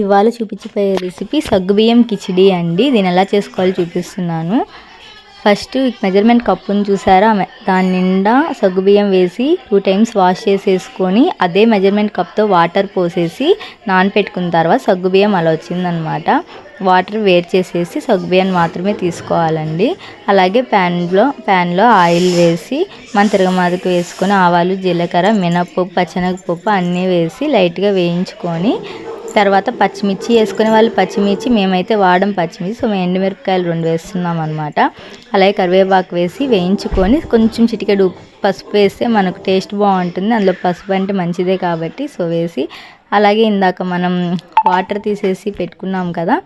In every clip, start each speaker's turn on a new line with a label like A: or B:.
A: ఇవాళ చూపించిపోయే రెసిపీ సగ్గుబియ్యం కిచిడి అండి. దీని ఎలా చేసుకోవాలో చూపిస్తున్నాను. ఫస్ట్ మెజర్మెంట్ కప్పును చూసారా? దాని నిండా సగ్గుబియ్యం వేసి టూ టైమ్స్ వాష్ చేసేసుకొని అదే మెజర్మెంట్ కప్తో వాటర్ పోసేసి నానపెట్టుకున్న తర్వాత సగ్గుబియ్యం అలా వచ్చిందనమాట. వాటర్ వేర్ చేసేసి సగ్గుబియ్యాన్ని మాత్రమే తీసుకోవాలండి. అలాగే ప్యాన్లో ప్యాన్లో ఆయిల్ వేసి మన తిరగమాతకు వేసుకొని ఆవాలు జీలకర్ర మినప్పప్పు పచ్చనగపప్పు అన్నీ వేసి లైట్గా వేయించుకొని తర్వాత పచ్చిమిర్చి వేసుకునే వాళ్ళు పచ్చిమిర్చి మేమైతే వాడం పచ్చిమిర్చి. సో మేము ఎండుమిరపకాయలు రెండు వేస్తున్నాం అనమాట అలాగే కరివేపాకు వేసి వేయించుకొని కొంచెం చిటికెడు పసుపు వేస్తే మనకు టేస్ట్ బాగుంటుంది. అందులో పసుపు అంటే మంచిదే కాబట్టి సో వేసి అలాగే ఇందాక మనం వాటర్ తీసేసి పెట్టుకున్నాం కదా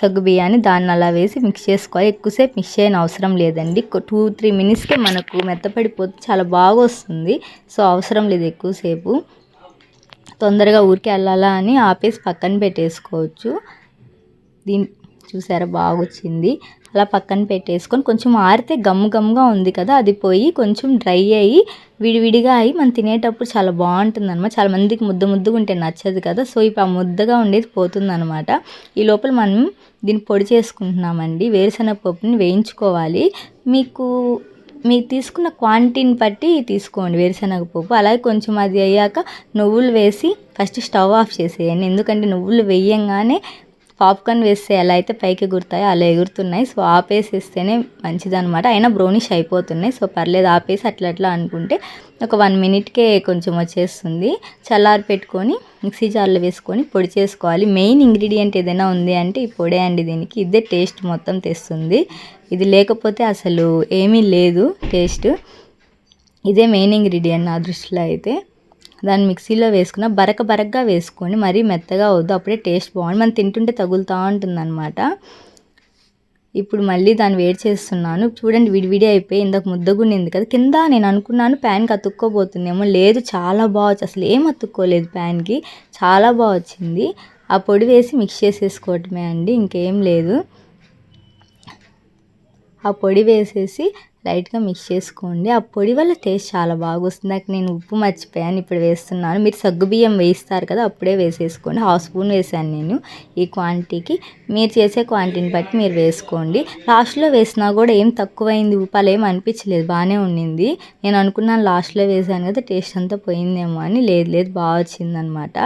A: సగ్గు బియ్యాన్ని దాన్ని అలా వేసి మిక్స్ చేసుకోవాలి. ఎక్కువసేపు మిక్స్ చేయని అవసరం లేదండి. టూ త్రీ మినిట్స్కే మనకు మెత్తపడిపోతే చాలా బాగా వస్తుంది సో అవసరం లేదు ఎక్కువసేపు. తొందరగా ఊరికి వెళ్ళాలా అని ఆపేసి పక్కన పెట్టేసుకోవచ్చు. దీని చూసారా బాగా వచ్చింది అలా పక్కన పెట్టేసుకొని కొంచెం ఆరితే గమ్ గమ్గా ఉంది కదా అది పోయి కొంచెం డ్రై అయ్యి విడివిడిగా అయ్యి మనం తినేటప్పుడు చాలా బాగుంటుంది అనమాట చాలా మందికి ముద్ద ముద్దగా ఉంటే నచ్చదు కదా సో ఇప్పుడు ఆ ముద్దగా ఉండేది పోతుంది అనమాట ఈ లోపల మనం దీన్ని పొడి చేసుకుంటున్నామండి. వేరుశనగ పప్పుని వేయించుకోవాలి. మీకు మీరు తీసుకున్న క్వాంటిటీని బట్టి తీసుకోండి వేరుశనగ పప్పు. అలాగే కొంచెం అది అయ్యాక నువ్వులు వేసి ఫస్ట్ స్టవ్ ఆఫ్ చేసేయండి. ఎందుకంటే నువ్వులు వేయంగానే పాప్కార్న్ వేస్తే ఎలా అయితే పైకి ఎగురుతాయో అలా ఎగురుతున్నాయి. సో ఆపేసేస్తేనే మంచిదనమాట అయినా బ్రౌనిష్ అయిపోతున్నాయి. సో పర్లేదు ఆపేసి అట్లా అట్లా అనుకుంటే ఒక వన్ మినిట్కే కొంచెం వచ్చేస్తుంది. చల్లారి పెట్టుకొని మిక్సీ జార్లో వేసుకొని పొడి చేసుకోవాలి. మెయిన్ ఇంగ్రీడియంట్ ఏదైనా ఉంది అంటే ఈ పొడే అండి దీనికి. ఇదే టేస్ట్ మొత్తం తెస్తుంది. ఇది లేకపోతే అసలు ఏమీ లేదు టేస్ట్. ఇదే మెయిన్ ఇంగ్రీడియంట్ నా దృష్టిలో అయితే. దాన్ని మిక్సీలో వేసుకున్న బరక బరకగా వేసుకొని మరీ మెత్తగా వద్దు. అప్పుడే టేస్ట్ బాగుంది మనం తింటుంటే తగులుతూ ఉంటుందన్నమాట. ఇప్పుడు మళ్ళీ దాన్ని వేడి చేస్తున్నాను. చూడండి విడివిడి అయిపోయి ఇందాక ముద్దగుండింది కదా కింద నేను అనుకున్నాను ప్యాన్కి అతుక్కోబోతుందేమో లేదు చాలా బాగా వచ్చి అసలు ఏం అతుక్కోలేదు ప్యాన్కి. చాలా బాగా వచ్చింది. ఆ పొడి వేసి మిక్స్ చేసేసుకోవటమే అండి ఇంకేం లేదు. ఆ పొడి వేసేసి లైట్గా మిక్స్ చేసుకోండి. ఆ పొడి వల్ల టేస్ట్ చాలా బాగా వస్తుంది నాకు నేను ఉప్పు మర్చిపోయాను. ఇప్పుడు వేస్తున్నాను. మీరు సగ్గుబియ్యం వేయిస్తారు కదా అప్పుడే వేసేసుకోండి. హాఫ్ స్పూన్ వేసాను నేను ఈ క్వాంటిటీకి. మీరు చేసే క్వాంటిటీని బట్టి మీరు వేసుకోండి. లాస్ట్లో వేసినా కూడా ఏం తక్కువైంది ఉప్పు అలా ఏం అనిపించలేదు. బాగానే ఉండింది. నేను అనుకున్నాను లాస్ట్లో వేసాను కదా టేస్ట్ అంతా పోయిందేమో అని. లేదు లేదు బాగా వచ్చిందనమాట.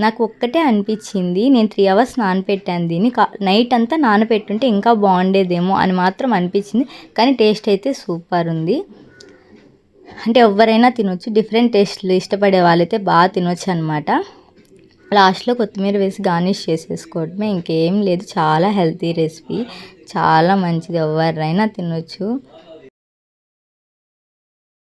A: నాకు ఒక్కటే అనిపించింది. నేను త్రీ అవర్స్ నానపెట్టాను దీన్ని. నైట్ అంతా నానపెట్టుంటే ఇంకా బాగుండేదేమో అని మాత్రం అనిపించింది. కానీ టేస్ట్ అయితే సూపర్ ఉంది. అంటే ఎవరైనా తినొచ్చు. డిఫరెంట్ టేస్ట్లు ఇష్టపడే వాళ్ళైతే బాగా తినొచ్చు అనమాట లాస్ట్లో కొత్తిమీర వేసి గార్నిష్ చేసేసుకోవడమే. ఇంకేం లేదు. చాలా హెల్తీ రెసిపీ చాలా మంచిది. ఎవరైనా తినొచ్చు.